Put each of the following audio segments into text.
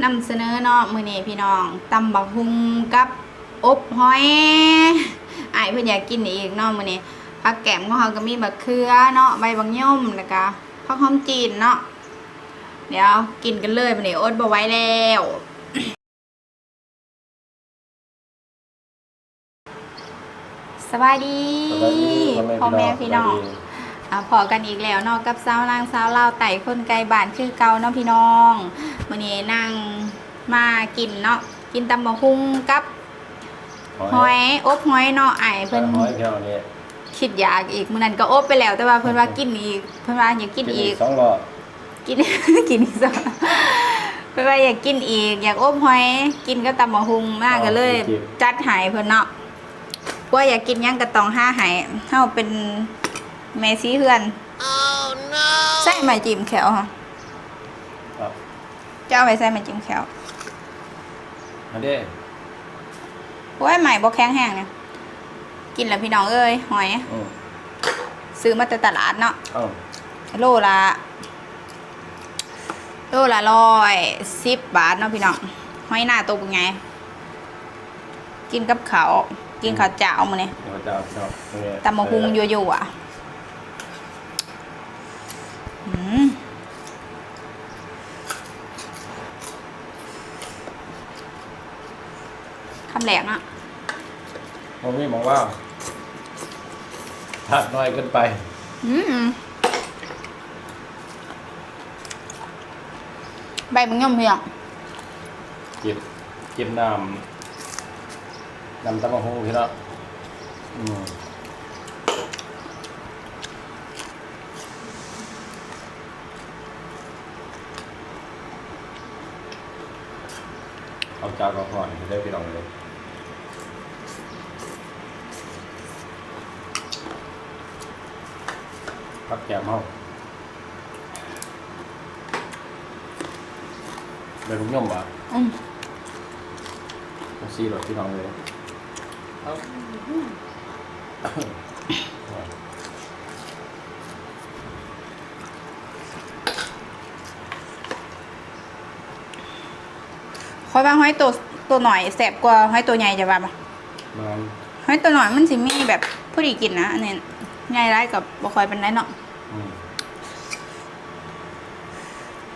นำเสนอเนาะมื้อนี้พี่น้องตำบักฮุงกับอบหอยอ้ายเพิ่นอยากกินอีกเนาะมื้อนี้ผักแกมของเฮาก็มีบักเขือเนาะใบบักย่อมแล้วก็ผักหอมจีนเนาะเดี๋ยวกินกันเลยมื้อนี้อดบ่ไหวแล้วสวัสดีสวัสดีพ่อแม่พี่น้องสวัสดี อ่าพอกันอีกแล้วเนาะกับสาวนางสาวลาวไต่คนไกลบ้านคือเก่าเนาะพี่น้องมื้อนี้นั่งมากินเนาะกินตำบักหุ่งกับหอยอบหอยเนาะไอ้ายเพิ่เพิ่นนหอยเที่ยวนี้คิดอยากอีกมื้อนั้นก็อบไปแล้วแต่ว่าเพิ่นว่ากินอีกเพิ่นว่าอยากกินอีกสองรอบกินกินอีกซะเพิ่นว่าอยากกินอีก อยากอบหอย กินก็ตำบักหุ่งมากก็เลย จัดให้เพิ่นเนาะว่าอยากกินหยังก็ต้องหาให้เฮาเป็น แม่ซีเฮือนใส่ไม้จิ้มแขวค่ะครับจะเอาไปใส่ไม้จิ้มแขวอันนี้โอ้ยใหม่บ่แข็งแห้งเนี่ยกินแล้วพี่น้องเอ้ยหอย อืมซื้อมาแต่ตลาดเนาะเอ้าโลละโลละร้อยสิบบาทเนาะพี่น้องหอยหน้าตัวเป็นไง กินกับเขาวกินข้าวเจ้ามื้อนี้เดี๋ยวจะเอาเนาะนี่ตำมะฮุงยั่วๆอะอืม คำแหลกอะผมมีมองว่าถัดน้อยเกินไป อืมใบมังยมเพียงเก็บเก็บน้ำน้ำตะมะฮงพี่เนาะอืม เอาจากเอาก่อนจะได้พี่น้องเลยพักแกมเฮาเป็นลูกย่อมบ่อืมผมซีรถพี่น้องเลยเอา อยว่าห้อยตัวตัวหน่อยแสบกว่าห้อยตัวใหญ่จะว่าปะมันห้อยตัวหน่อยมันสิมีแบบผู้ดีกินนะอันนี้ใหญ่ไรกับบ่คอยเป็นไรเนาะอืม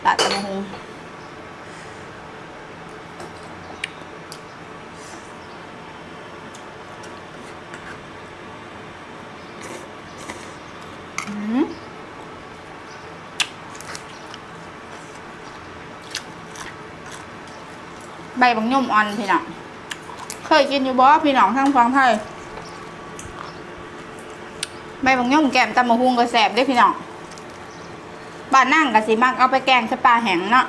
ลาดตะมะฮง ใบบังยมอ่อนพี่น้องเคยกินอยู่บ่พี่น้องทางฟังไทยใบบังยมแกมตำมะฮุงก็แสบด้พี่น้องบ้านนั่งกับสิมักเอาไปแกงสปลาแห้งเนาะ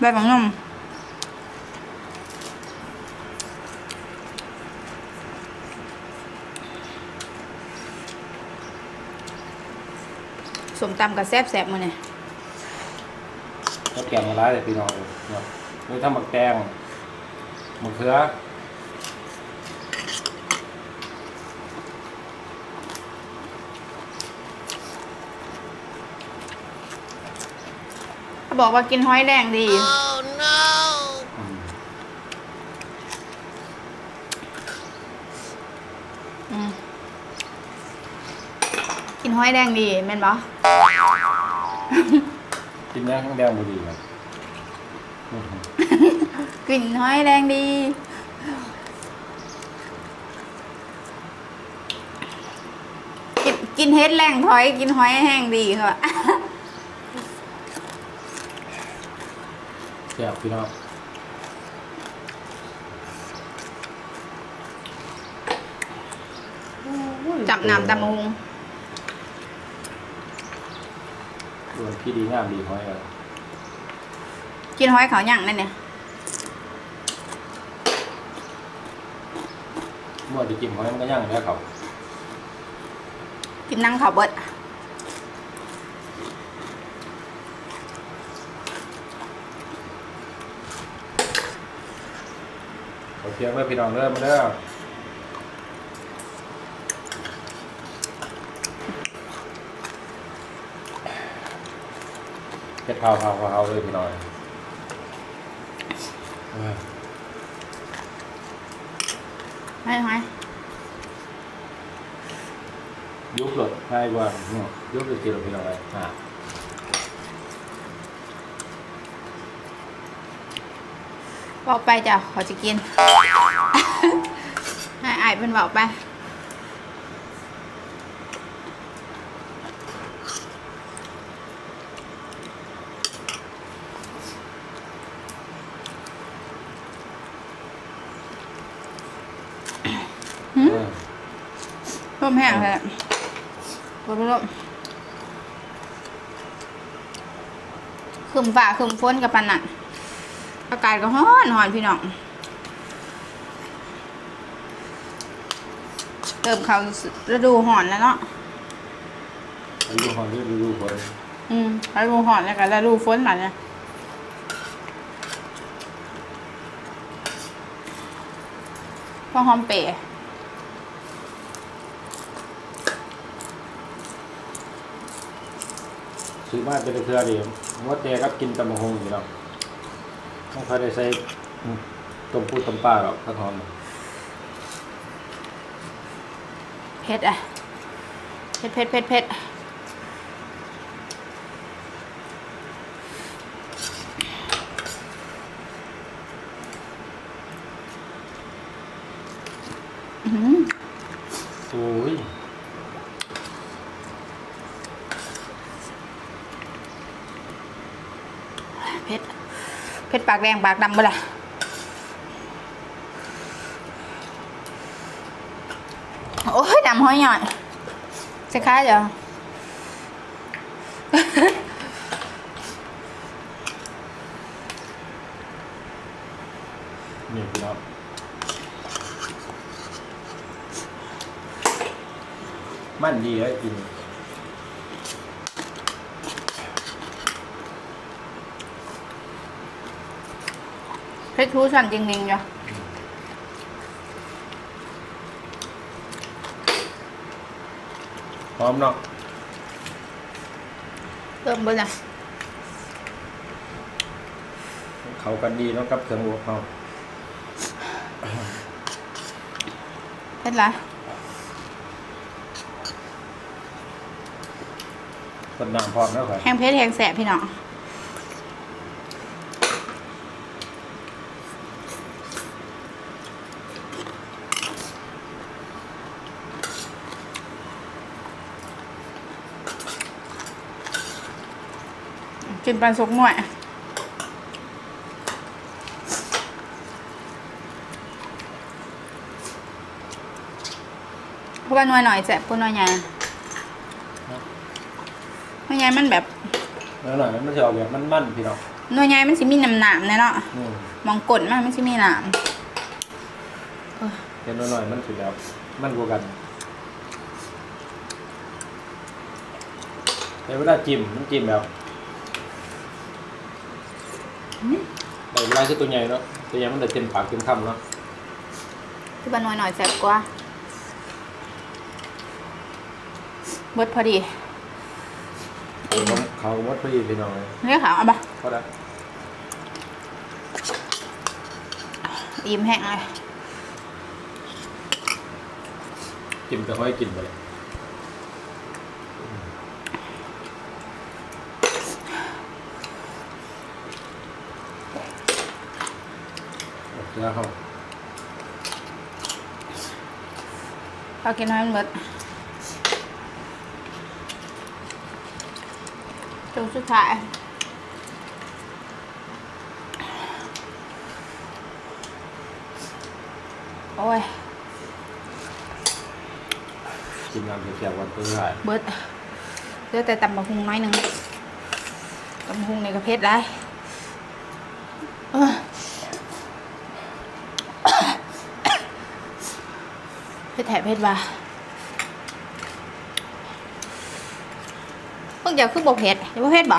ใบบังนมสมตำกับแซบแซบมือเนี่ยแล้วแกงมาร้ายเลยพี่น้องเนาะ นี่ถ้าหมักแตงหมักเขือเขาบอกว่ากินห้อยแดงดีอืมอืมกินห้อยแดงดีแม่นบ่กินย่างข้างแดงบุรีครับ อืมกินห้อยแดงดี กินกินเฮ็ดแรงถอย กินห้อยแห้งดีค่ะแซ่บพี่น้องจับน้ำตะมุง ส่วนพี่ดีงามดีหอยเออ กินห้อยเขาหยั่งนั่นเนี่ยเมื่อจะกินหอยมันก็ย่างแล้วเขากินนั่งเขาเบิดเขาเทียงไว้พี่น้องเริ่มมาเด้อเฮ็ดเผาเผาเผาเลยพี่น้อง เออให้ไหมยุบหลดง่ายกว่าเนาะยุบจะกินหรือพี่น้องอะไรอะบอกไปจ้ะขอจะกิน ให้อายเป็นบอกไป หืม เออ ร่ มแห้งเลยร่มร่มขึ้นฝ่าขึ้นฝนกับปันนั่นอากาศก็ร้อนร้อนพี่น้อง เติมเขาฤดูห่อนแล้วเนาะอายุหอนที่ดูคนอืมฤดูห่อนแล้วก็ฤดูฝนมาเนี่ยพอหอมเป๋ ซื้อมาเป็นเครือดีว่าแต่ก็กินตำมะฮงพี่น้องต้องคอยได้ใส่ต้มพูดต้มปลาหรอกข้าวหอมเผ็ดอะเผ็ดเผ็ดเผ็ดเผ็ดอื้อหือ โอ้ย เผ็ดเผ็ดปากแดงปากดำบ่ล่ะโอ้ยดำห้อยหน่อยจะค้าเดี๋ยวนี่พี่น้องมันดีเลยกิน เผ็ดทูสันจริงๆจ้ะหอมเนาะเริ่มเบิ่งอะเขากันดีเนาะกับเครื่องอบเขาเผ็ดไรคนน้ำพร้อมแล้วครับแห้งเผ็ดแห้งแสบพี่น้อง กินปันสุกหน่วยเพราะว่าหน่วยหน่อยแสบกว่าหน่วยใหญ่หน่วยใหญ่มันแบบแล้วหน่อยมันจะออกแบบมันๆพี่น้องหน่วยใหญ่มันสิมีน้ำหนามๆแน่เนาะอืมมองกดมันมันสิมีหนามเห็นหน่อยๆมันสุดแล้วมันกว่ากันแต่เวลาจิ้มมันจิ้มแบบ แต่เวลาคือตัวใหญ่เนาะตัวใหญ่มันจะเต็มปากเต็มคำเนาะคือว่าหน่วยหน่อยแสบกว่าเบิดพอดีเขาเขาวัดพอดีพี่น้องเลยเรียกขาวเอาปะเขาได้อิ่มแห้งเลยจิ้มจะค่อยกินไปเลย แล้วเขาพอกินให้มันเบิดจนสุดท้ายโอ้ยกินน้ำเสียบๆวันเพื่อให้เบิดเหลือแต่ตำบักหุงน้อยหนึ่งตำบักหุงในกระเพชรได้เอ้อเพชร แถบเพชรว่าเพิ่งจะขึ้นบกเพชรเดี๋ยวบ่เพชรบ่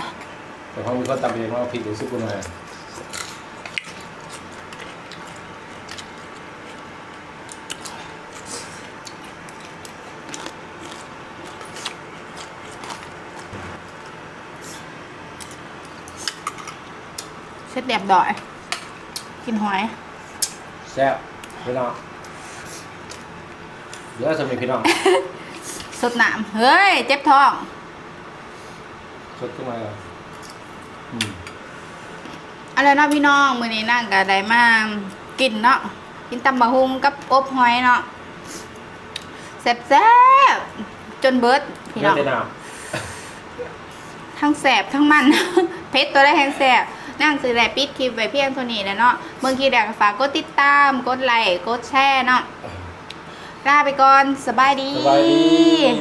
แต่เขามีคนตำเองว่าพริกหรือซุปกูหน่อยเช็ดแดบดอย กินหอยแซ่บพี่น้อง เดี๋ยวสมีพี่น้องสดน้ำเฮ้ย เจ็บท้องสดขึ้นมาเลยอืมอะไรเนาะพี่น้องมื้อนี้นั่งก็ได้มากินเนาะกินตำบะฮุงกับอบหอยเนาะแซ่บๆจนเบิดพี่เนื้น้อองเตน้ทั้งแสบทั้งมัน เพชรตัวได้แห้งแสบนั่งซื้อแหละปิดคลิปไว้เพียงเท่านี้แหละเนาะเมื่อกี้แดกฝากกดติดตาม กดไลค์กดแชร์เนาะ ลาไปก่อนสบายดี สบายดี